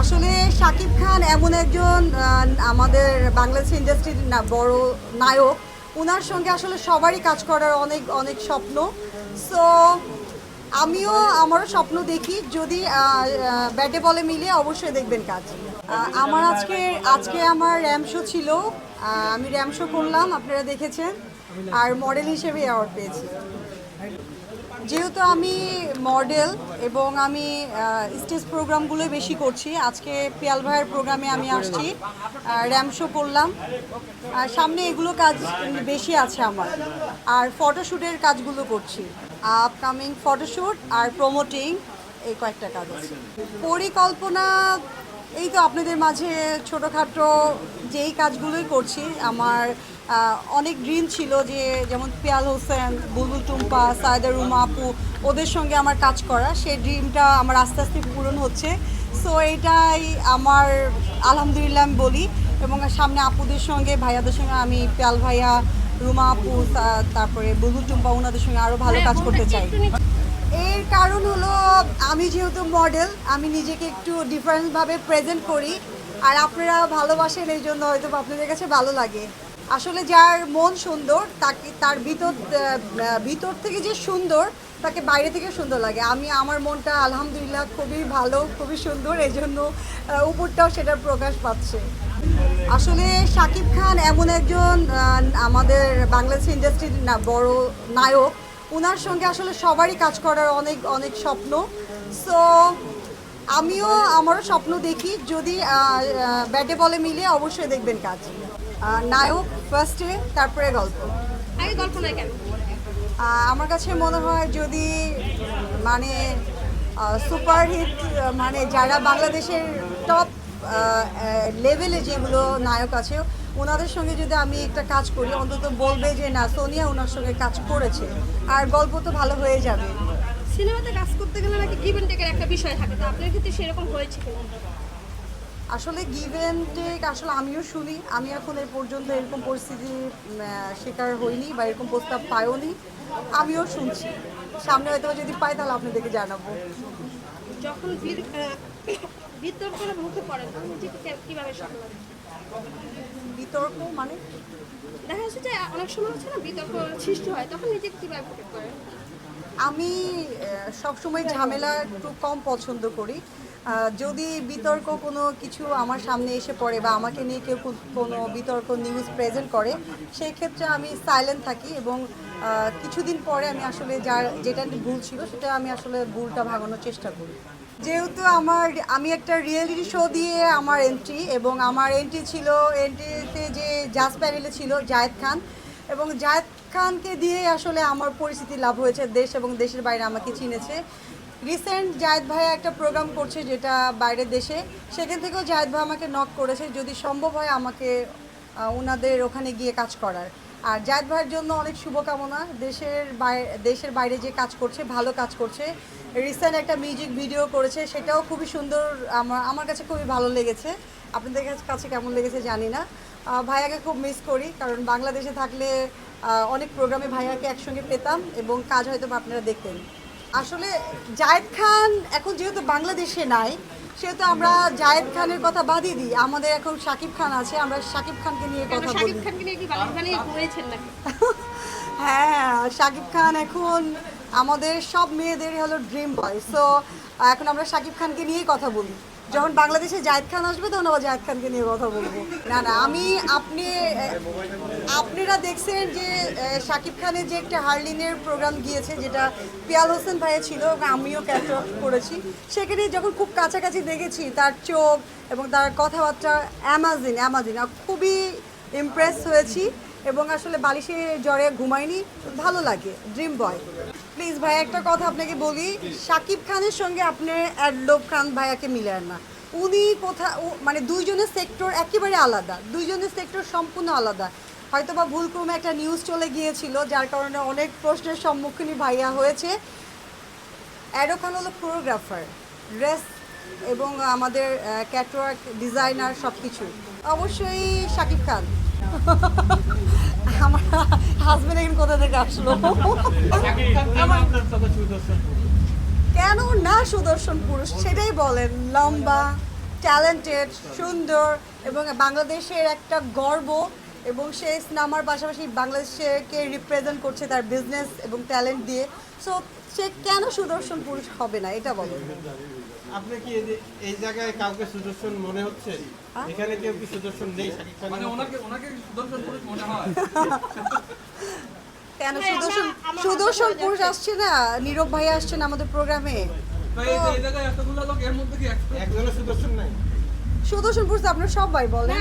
আসলে শাকিব খান এমন একজন আমাদের বাংলাদেশ ইন্ডাস্ট্রির বড় নায়ক। ওনার সঙ্গে আসলে সবারই কাজ করার অনেক অনেক স্বপ্ন। সো আমিও আমারও স্বপ্ন দেখি। যদি ব্যাটে বলে মিলিয়ে অবশ্যই দেখবেন কাজ। আমার আজকে আজকে আমার র্যাম শো ছিল। আমি র্যাম শো করলাম, আপনারা দেখেছেন। আর মডেল হিসেবে অ্যাওয়ার্ড পেয়েছি। যেহেতু আমি মডেল এবং আমি স্টেজ প্রোগ্রামগুলো বেশি করছি, আজকে পিয়াল ভাইয়ের প্রোগ্রামে আমি আসছি র্যাম শো করলাম। আর সামনে এগুলো কাজ বেশি আছে আমার, আর ফটোশ্যুটের কাজগুলো করছি। আপকামিং ফটোশ্যুট আর প্রমোটিং এই কয়েকটা কাজ আছে। পরিকল্পনা এই তো আপনাদের মাঝে ছোটোখাটো যেই কাজগুলোই করছি আমার অনেক ড্রিম ছিল যে যেমন পিয়াল হোসেন বুলবুল টুম্পা সায়দা রুমা আপু ওদের সঙ্গে আমার কাজ করা। সেই ড্রিমটা আমার আস্তে আস্তে পূরণ হচ্ছে। সো এটাই আমার আলহামদুলিল্লাহ আমি বলি। এবং সামনে আপুদের সঙ্গে ভাইয়াদের সঙ্গে আমি পিয়াল ভাইয়া রুমা আপু তারপরে বুলবুল টুম্পা ওনাদের সঙ্গে আরও ভালো কাজ করতে চাই। এর কারণ হলো, আমি যেহেতু মডেল আমি নিজেকে একটু ডিফারেন্টভাবে প্রেজেন্ট করি। আর আপনারা ভালোবাসেন এই জন্য হয়তো আপনাদের কাছে ভালো লাগে। আসলে যার মন সুন্দর, তাকে, তার ভিতর ভিতর থেকে যে সুন্দর, তাকে বাইরে থেকে সুন্দর লাগে। আমি, আমার মনটা আলহামদুলিল্লাহ খুবই ভালো, খুবই সুন্দর, এই জন্য উপরটাও সেটার প্রকাশ পাচ্ছে। আসলে শাকিব খান এমন একজন আমাদের বাংলাদেশ ইন্ডাস্ট্রির বড় নায়ক। ওনার সঙ্গে আসলে সবারই কাজ করার অনেক অনেক স্বপ্ন। সো আমিও আমারও স্বপ্ন দেখি যদি ব্যাটে বলে মিলে অবশ্যই দেখবেন কাজ। নায়ক ফার্স্টে তারপরে গল্প। আগে গল্প নয় কেন? আমার কাছে মনে হয় যদি মানে সুপারহিট মানে যারা বাংলাদেশের টপ লেভেলে যেগুলো নায়ক আছে ওনাদের সঙ্গে যদি আমি একটা কাজ করি অন্তত বলবে যে না সোনিয়া ওনার সঙ্গে কাজ করেছে আর গল্প তো ভালো হয়ে যাবে। সিনেমাতে কাজ করতে গেলে নাকি গিভেন টেকের একটা বিষয় থাকে তো আপনার ক্ষেত্রে সেরকম হয়েছে আসলে গিভেন টেক আসলে আমিও শুনি আমি এখন এই পর্যন্ত এরকম পরিস্থিতির শিকার হইনি বা এরকম প্রস্তাব পাইওনি আমিও শুনছি। সামনে হয়তো যদি পাই তাহলে আপনাদেরকে জানাব। যখন বিতর্কের মুখে পড়েন তখন নিজেকে কে- কীভাবে সামলান বিতর্ক মানে? দেখা যাচ্ছে যে অনেক সময় হচ্ছে না বিতর্ক সৃষ্টি হয় তখন নিজেকে কীভাবে প্রোটেক্ট করেন আমি সবসময় ঝামেলা একটু কম পছন্দ করি। যদি বিতর্ক কোনো কিছু আমার সামনে এসে পড়ে বা আমাকে নিয়ে কেউ কোনো বিতর্ক নিউজ প্রেজেন্ট করে সেই ক্ষেত্রে আমি সাইলেন্ট থাকি এবং কিছুদিন পরে আমি আসলে যার, যেটা ভুল ছিল সেটা আমি আসলে ভুলটা ভাঙানোর চেষ্টা করি। যেহেতু আমার, আমি একটা রিয়েলিটি শো দিয়ে আমার এন্ট্রি এবং আমার এন্ট্রি ছিল এন্ট্রিতে যে জাজ প্যানেলে ছিল জায়েদ খান এবং জায়েদ খানকে দিয়ে আসলে আমার পরিচিতি লাভ হয়েছে দেশ এবং দেশের বাইরে আমাকে চিনেছে। রিসেন্ট জায়েদ ভাই একটা প্রোগ্রাম করছে যেটা বাইরের দেশে। সেখান থেকেও জায়েদ ভাই আমাকে নক করেছে, যদি সম্ভব হয় আমাকে ওনাদের ওখানে গিয়ে কাজ করার। আর জায়েদ ভাইয়ের জন্য অনেক শুভকামনা। দেশের বাইরে দেশের বাইরে যে কাজ করছে, ভালো কাজ করছে। রিসেন্ট একটা মিউজিক ভিডিও করেছে, সেটাও খুবই সুন্দর আমার আমার কাছে খুবই ভালো লেগেছে। আপনাদের কাছে- কেমন লেগেছে জানি না। ভাইয়াকে খুব মিস করি, কারণ বাংলাদেশে থাকলে অনেক প্রোগ্রামে ভাইয়াকে একসঙ্গে পেতাম এবং কাজ হয়তো আপনারা দেখতেন। আসলে জায়েদ খান এখন যেহেতু বাংলাদেশে নাই সেহেতু আমরা জায়েদ খানের কথা বাদই দিই। আমাদের এখন শাকিব খান আছে আমরা শাকিব খানকে নিয়ে কথা বলি। শাকিব খানকে নিয়ে কি বালিশ ঘুরেছেন নাকি? হ্যাঁ শাকিব খান এখন আমাদের সব মেয়েদের হলো ড্রিম বয় সো এখন আমরা শাকিব খানকে নিয়েই কথা বলি। যখন বাংলাদেশে জায়েদ খান আসবে, তখন আবার জায়েদ খানকে নিয়ে কথা বলব। না না, আমি, আপনি আপনারা দেখছেন যে শাকিব খানের যে একটা হার্লিনের প্রোগ্রাম গিয়েছে, যেটা পিয়াল হোসেন ভাইয়া ছিল আমিও ক্যাপচার করেছি। সেখানে যখন খুব কাছাকাছি দেখেছি, তার চোখ এবং তার কথাবার্তা অ্যামাজিন অ্যামাজিন খুবই ইমপ্রেস হয়েছি। এবং আসলে বালিশে জ্বরে ঘুমাইনি ভালো লাগে ড্রিম বয় প্লিজ ভাই, একটা কথা আপনাকে বলি শাকিব খানের সঙ্গে আপনি অ্যাডলোব খান ভাইয়াকে মিলেন না। উনি কোথা মানে দুইজনের সেক্টর একেবারে আলাদা, দুইজনের সেক্টর সম্পূর্ণ আলাদা। হয়তো বা ভুলক্রমে একটা নিউজ চলে গিয়েছিল, যার কারণে অনেক প্রশ্নের সম্মুখীনই ভাইয়া হয়েছে। অ্যাডো খান হলো কোরিওগ্রাফার ড্রেস এবং আমাদের ক্যাটওয়ার্ক ডিজাইনার সব কিছু অবশ্যই শাকিব খান। কেন না সুদর্শন পুরুষ? সেটাই বলেন। লম্বা ট্যালেন্টেড সুন্দর এবং বাংলাদেশের একটা গর্ব এবং সে সিনেমার পাশাপাশি বাংলাদেশকে রিপ্রেজেন্ট করছে তার বিজনেস এবং ট্যালেন্ট দিয়ে। সো সে কেন সুদর্শন পুরুষ হবে না? এটা বলো। আপনি কি এই জায়গায় কাউকে সুদর্শন মনে হচ্ছে? হ্যাঁ? এখানে কেউ কি সুদর্শন নেই? মানে ওনাকে ওনাকে সুদর্শন পুরুষ মনে হয়? কেন হ্যাঁ, সুদর্শন সুদর্শন পুরুষ আসছে না? নীরব ভাই আসছেন আমাদের প্রোগ্রামে। তো এই যে এই জায়গায় এতগুলো লোক এর মধ্যে কি একটা একজনের সুদর্শন নাই। সুদর্শন পুরুষ আপনারা সবাই বলেন।